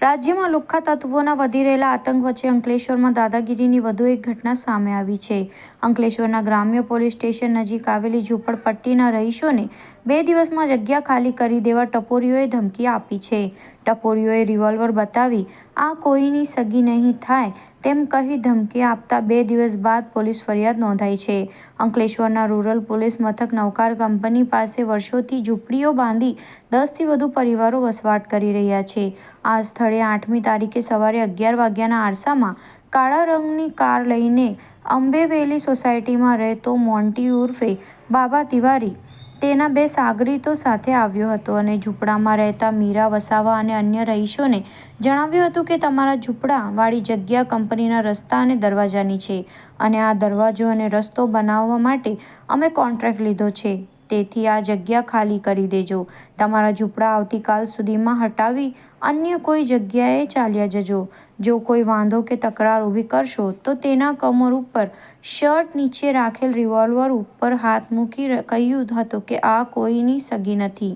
રાજ્યમાં લુખ્ખા તત્વોના વધી રહેલા આતંક વચ્ચે અંકલેશ્વરમાં દાદાગીરીની વધુ એક ઘટના સામે આવી છે. અંકલેશ્વરના ગ્રામ્ય પોલીસ સ્ટેશન નજીક આવેલી ઝૂંપડપટ્ટીના રહીશોને બે દિવસમાં જગ્યા ખાલી કરી દેવા ટપોરીઓએ ધમકી આપી છે. ટપોરીઓએ રિવોલ્વર બતાવી, આ કોઈની સગી નહીં થાય. તેમ કહી ધમકી આપતા બે દિવસ બાદ પોલીસ ફરિયાદ નોંધાઈ છે. અંકલેશ્વરના રૂરલ પોલીસ મથક નવકાર કંપની પાસે વર્ષોથી ઝૂંપડીઓ બાંધી દસથી વધુ પરિવારો વસવાટ કરી રહ્યા છે. આ સ્થળે આઠમી તારીખે સવારે અગિયાર વાગ્યાના આરસામાં કાળા રંગની કાર લઈને અંબેવેલી સોસાયટીમાં રહેતો મોન્ટી ઉર્ફે બાબા તિવારી તેના બે સાગરીતો સાથે આવ્યો હતો અને ઝૂંપડામાં રહેતા મીરા વસાવા અને અન્ય રહીશોને જણાવ્યું હતું કે તમારા ઝૂંપડાવાળી જગ્યા કંપનીના રસ્તા અને દરવાજાની છે અને આ દરવાજો અને રસ્તો બનાવવા માટે અમે કોન્ટ્રાક્ટ લીધો છે. તેથી આ જગ્યા ખાલી કરી દેજો. તમારા ઝૂંપડા આવતીકાલ સુધીમાં હટાવી અન્ય કોઈ જગ્યાએ ચાલ્યા જજો. જો કોઈ વાંધો કે તકરાર ઊભી કરશો, તો તેના કમર ઉપર શર્ટ નીચે રાખેલ રિવોલ્વર ઉપર હાથ મૂકી કહ્યું હતું કે આ કોઈની સગી નથી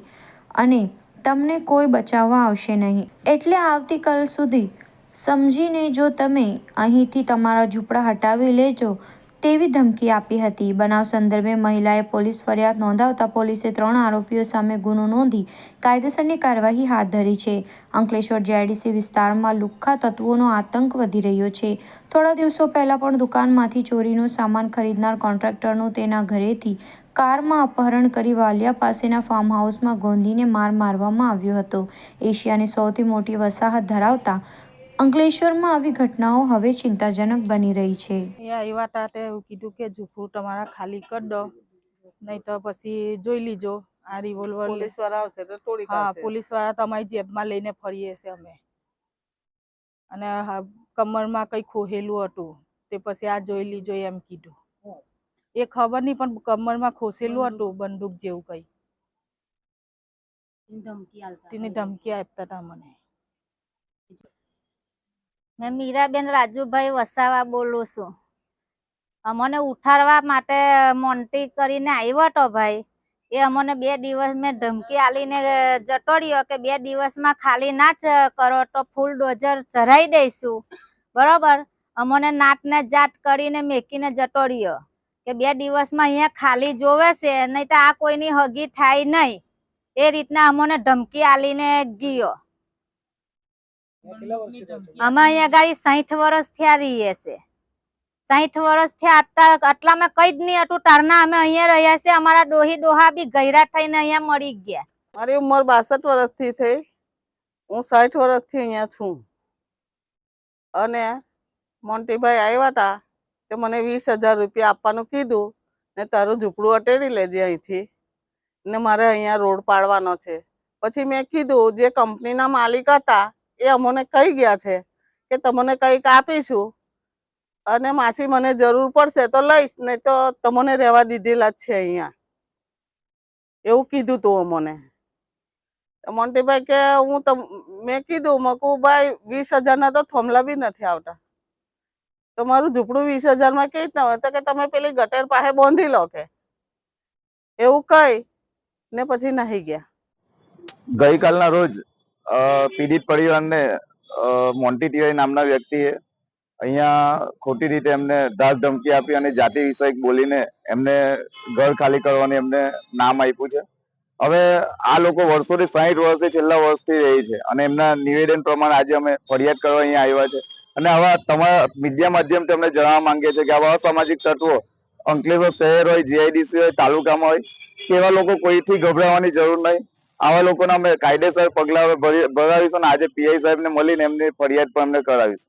અને તમને કોઈ બચાવવા આવશે નહીં. એટલે આવતીકાલ સુધી સમજીને જો તમે અહીંથી તમારા ઝૂંપડા હટાવી લેજો તેવી ધમકી આપી હતી. બનાવ સંદર્ભે મહિલાએ પોલીસ ફરિયાદ નોંધાવતા પોલીસે ત્રણ આરોપીઓ સામે ગુનો નોંધી કાયદેસરની કાર્યવાહી હાથ ધરી છે. અંકલેશ્વર જેઆઈડીસી વિસ્તારમાં લુખ્ખા તત્વોનો આતંક વધી રહ્યો છે. થોડા દિવસો પહેલા પણ દુકાનમાંથી ચોરીનો સામાન ખરીદનાર કોન્ટ્રાક્ટરનું તેના ઘરેથી કારમાં અપહરણ કરી વાલિયા પાસેના ફાર્મ હાઉસમાં ગોંધીને માર મારવામાં આવ્યો હતો. એશિયાની સૌથી મોટી વસાહત ધરાવતા અંકલેશ્વરમાં આવી ઘટનાઓ હવે ચિંતાજનક બની રહી છે. અહીંયા આવ્યા તા તે એવું કીધું કે ઝૂંપડું તમારા ખાલી કરી દો નહીં તો પછી જોઈ લીજો આ રિવોલ્વર પોલીસવાળા આવશે તો તોડી હા પોલીસવાળા તમારી જેબમાં લઈને ફરીએ છે અમે. અને કમરમાં કઈ ખોહેલું હતું તે પછી આ જોઈ લીજો એમ કીધું. એ ખબર નહીં પણ કમરમાં ખોસેલું હતું બંદૂક જેવું કઈ. તેની ધમકી આપતા હતા મને. મેં મીરાબેન રાજુભાઈ વસાવા બોલું છું. અમને ઉઠાડવા માટે મોન્ટી કરીને આવ્યો હતો ભાઈ. એ અમને બે દિવસ મેં ધમકી આલીને જટોડ્યો કે બે દિવસમાં ખાલી ના કરો તો ફૂલ ડોઝર ચઢાઈ દઈશું. બરોબર? અમને નાટને જાટ કરીને મેકીને જટોડ્યો કે બે દિવસમાં અહીંયા ખાલી જોવે છે, નહીં તો આ કોઈની હગી થાય નહીં. એ રીતના અમને ધમકી આલીને ગયો. અમે અહીંયા ગાડી સાઠ વર્ષ થયા રહીએ છે સાઠ વર્ષ થયા આટલા આટલામાં કઈ જ નહીં હતું તારના અમે અહીંયા રહ્યા છે અમારા ડોહી ડોહા બી ગયરા થઈને અહીંયા મળી ગયા. મારી ઉંમર બાસઠ વર્ષથી થઈ. હું સાઠ વર્ષથી અહીંયા છું. અને મોન્ટીભાઈ આવ્યા હતા તે મને વીસ હજાર રૂપિયા આપવાનું કીધું ને તારું ઝૂંપડું અટેડી લેજે અહીંથી. ને મારે અહીંયા રોડ પાડવાનો છે. પછી મેં કીધું જે કંપનીના માલિક હતા એ અમને કહી ગયા છે કે તમને કંઈક આપીશું અને માછી મને જરૂર પડશે તો લઈશ, નહીં તો તમને રહેવા દીધેલા જ છે અહીંયા. એવું કીધું તું અમને. મોન્ટીભાઈ કે, હું તમ મેં કીધું મકુ ભાઈ, વીસ હજારના તો થોમલા બી નથી આવતા. તો મારું ઝૂંપડું વીસ હજારમાં કઈ રીતના હોય? તો કે તમે પેલી ગટર પાસે બાંધી લો કે. એવું કઈ ને પછી નાહી ગયા. ગઈકાલના રોજ પીડિત પરિવારને મોન્ટી તિવારી નામના વ્યક્તિએ અહીંયા ખોટી રીતે એમને ધાક ધમકી આપી અને જાતિ વિષયક બોલીને એમને ઘર ખાલી કરવાની એમને નામ આપ્યું છે. હવે આ લોકો વર્ષોથી સાહીઠ વર્ષથી છેલ્લા વર્ષથી રહી છે અને એમના નિવેદન પ્રમાણે આજે અમે ફરિયાદ કરવા અહીંયા આવ્યા છે. અને હવે તમારા મીડિયા માધ્યમથી અમને જણાવવા માંગીએ છીએ કે આવા અસામાજિક તત્વો અંકલેશ્વર શહેર હોય, જીઆઈડીસી હોય, તાલુકામાં હોય કે એવા લોકો કોઈથી ગભરાવાની જરૂર નહીં. આવા લોકોના અમે કાયદેસર પગલા ભરાવીશું અને આજે પીઆઈ સાહેબને મળીને એમની ફરિયાદ પણ અમને કરાવીશું.